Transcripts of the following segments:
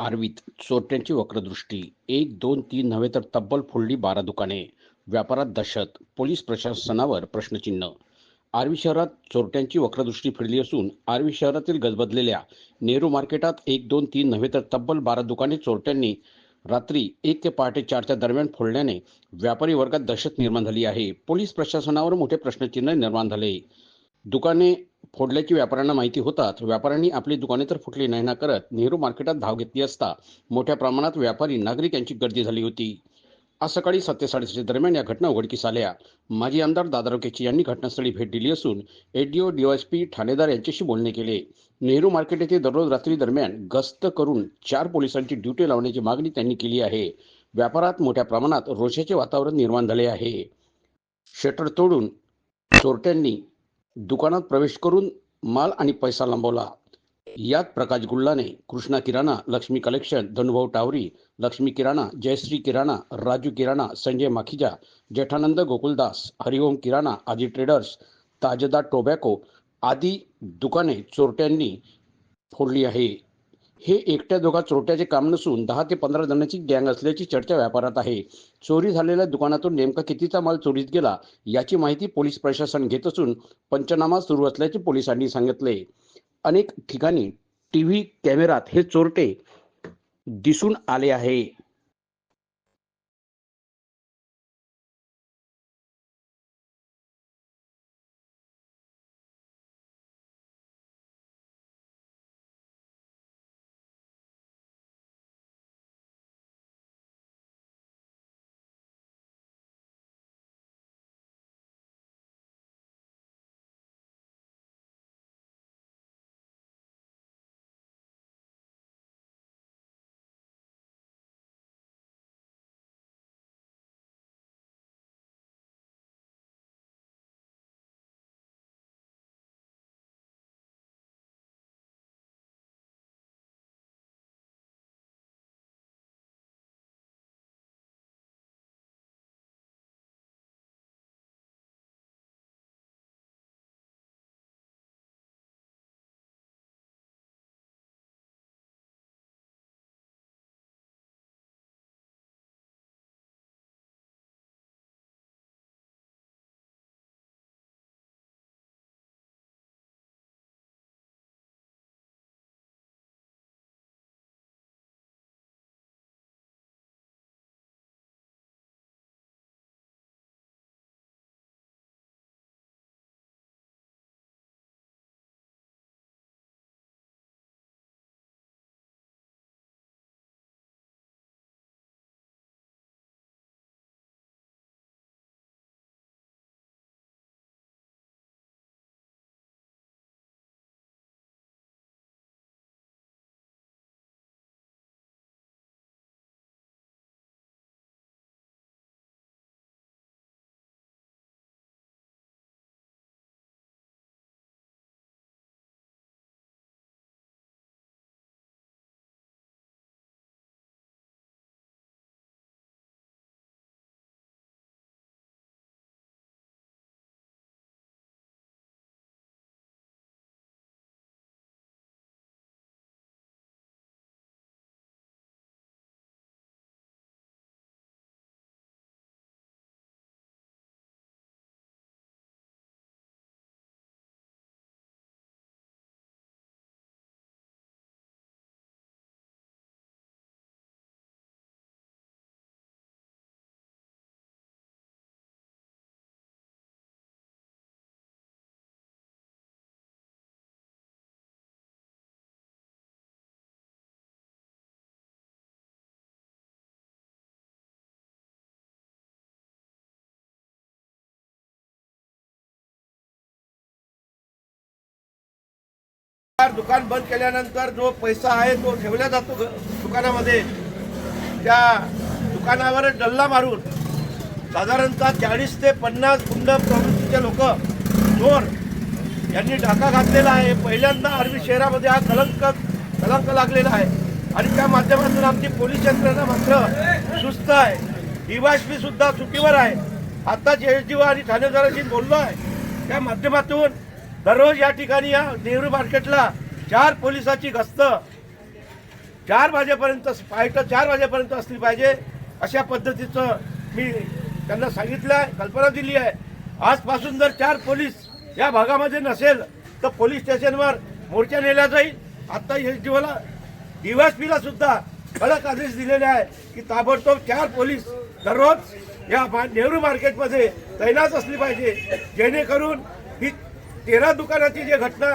आर्वीत चोरट्यांची वक्रदृष्टी. एक दोन तीन नव्हे तर तब्बल फोडली बारा दुकाने. व्यापारात दहशत पोलीस प्रशासनावर प्रश्नचिन्ह. आर्वी शहरात चोरट्यांची वक्रदृष्टी फिरली असून आर्वी शहरातील गजबजलेल्या नेहरू मार्केटात एक दोन तीन नव्हे तर तब्बल बारा दुकाने चोरट्यांनी रात्री एक ते पहाटे चारच्या दरम्यान फोडल्याने व्यापारी वर्गात दहशत निर्माण झाली आहे. पोलीस प्रशासनावर मोठे प्रश्नचिन्ह निर्माण झाले. दुकाने फोडल्याची व्यापाऱ्यांना माहिती होताच व्यापाऱ्यांनी आपली दुकाने तर फुटली नाही ना करत. नेहरू मार्केटात धाव घेतली असता मोठ्या प्रमाणात व्यापारी नागरिक यांची गर्दी झाली होती. आज सकाळी सात ते साडेसातच्या दरम्यान या घटना उघडकीस आल्या. माजी आमदार दादा रोकेची यांनी घटनास्थळी भेट दिली असून एडीओ डीवायसपी ठाणेदार यांच्याशी बोलणे केले. नेहरू मार्केट येथे दररोज रात्री दरम्यान गस्त करून चार पोलिसांची ड्युटी लावण्याची मागणी त्यांनी केली आहे. व्यापारात मोठ्या प्रमाणात रोषाचे वातावरण निर्माण झाले आहे. शटर तोडून चोरट्यांनी दुकानात प्रवेश करून माल आणि पैसा लंबवला. यात प्रकाश गुल्लाने कृष्णा किराणा लक्ष्मी कलेक्शन धनुभाऊ टावरी लक्ष्मी किराणा जयश्री किराणा राजू किराणा संजय माखीजा जेठानंद गोकुलदास हरिओम किराणा आदी ट्रेडर्स ताजदा टोबॅको आदी दुकाने चोरट्यांनी फोडली आहे. हे एकट्या दोघा चोरट्याचे काम नसून दहा ते पंधरा जणांची गँग असल्याची चर्चा व्यापारात आहे. चोरी झालेल्या दुकानातून नेमका कितीचा माल चोरीत गेला याची माहिती पोलीस प्रशासन घेत असून पंचनामा सुरू असल्याचे पोलिसांनी सांगितले. अनेक ठिकाणी टी व्ही कॅमेरात हे चोरटे दिसून आले आहे. दुकान बंद केल्यानंतर जो पैसा आहे तो ठेवला जातो ग- दुकानामध्ये. त्या दुकानावर डल्ला मारून साधारणतः चाळीस ते पन्नास गुंड प्रवृत्तीचे लोक चोर यांनी डाका घातलेला आहे. पहिल्यांदा अरबी शहरामध्ये हा कलंक कलंक लागलेला आहे. आणि त्या माध्यमातून आमची पोलीस यंत्रणा मात्र सुस्त आहे. डीवायसपी सुद्धा चुकीवर आहे. आताच एस डी आणि ठाणेदाराशी बोललो आहे त्या माध्यमातून दररोज या ठिकाणी या नेहरू मार्केटला चार पोलिसाची गस्त. चार वाजेपर्यंत पहाटे चार वाजेपर्यंत असली पाहिजे अशा पद्धतीचं मी त्यांना सांगितलं आहे कल्पना दिली आहे. आजपासून जर चार पोलीस या भागामध्ये नसेल तर पोलीस स्टेशनवर मोर्चा नेला जाईल. आता एस डीओला डीवायसपीला सुद्धा कडक आदेश दिलेले आहे की ताबडतोब चार पोलीस दररोज या मा- नेहरू मार्केटमध्ये तैनात असली पाहिजे. जेणेकरून ही तेरा दुकानाची जी घटना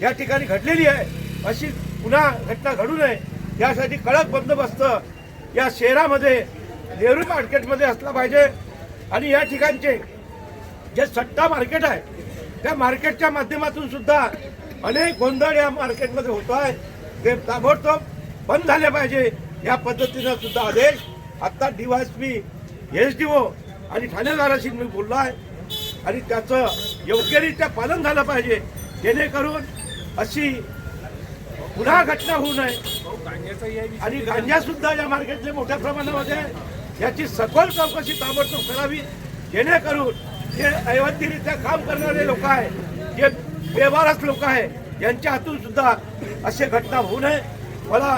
या ठिकाणी घडलेली आहे अशी पुन्हा घटना घडू नये यासाठी कडक बंदोबस्त या शहरामध्ये नेहरू मार्केटमध्ये असला पाहिजे. आणि या ठिकाणचे जे सट्टा मार्केट आहे त्या मार्केटच्या माध्यमातून सुद्धा अनेक गोंधळ या मार्केटमध्ये होतो आहे. ते ताबडतोब बंद झाले पाहिजे या पद्धतीनं सुद्धा आदेश. आत्ता D DYSP S D O आणि ठाणेदाराशी मी बोललो आहे. आणि त्याचं योग्यरित्या पालन झालं पाहिजे. जेणेकरून अशी पुन्हा घटना होऊ नये. आणि गांजा सुद्धा या मार्केटले मोठ्या प्रमाणामध्ये आहे. याची सखोल चौकशी ताबडतोब करावी. जेणेकरून जे अवैधरित्या काम करणारे लोक आहे जे बेवारस लोक आहे यांच्या हातून सुद्धा असे घटना होऊ नये. मला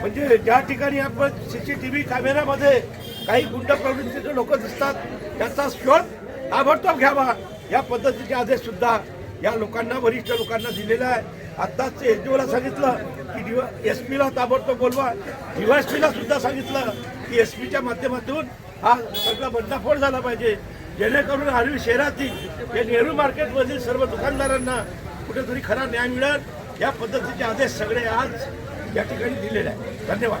म्हणजे ज्या ठिकाणी आपण सी सी टी व्ही कॅमेऱ्यामध्ये काही गुंड प्रवृत्तीचे लोक दिसतात त्याचा शोध ताबडतोब घ्यावा. या पद्धतीचे आदेश सुद्धा या लोकांना वरिष्ठ लोकांना दिलेला आहे. आत्ताच एस ला सांगितलं की डिवा एस पीला ताबडतोब बोलवा. डीवायसपीला सुद्धा सांगितलं की एस पीच्या माध्यमातून हा सगळा बंडाफोड झाला पाहिजे. जेणेकरून आर्वी शहरातील या नेहरू मार्केटमधील सर्व दुकानदारांना कुठेतरी खरा न्याय मिळेल. या पद्धतीचे आदेश सगळे आज या ठिकाणी दिलेले आहेत. धन्यवाद.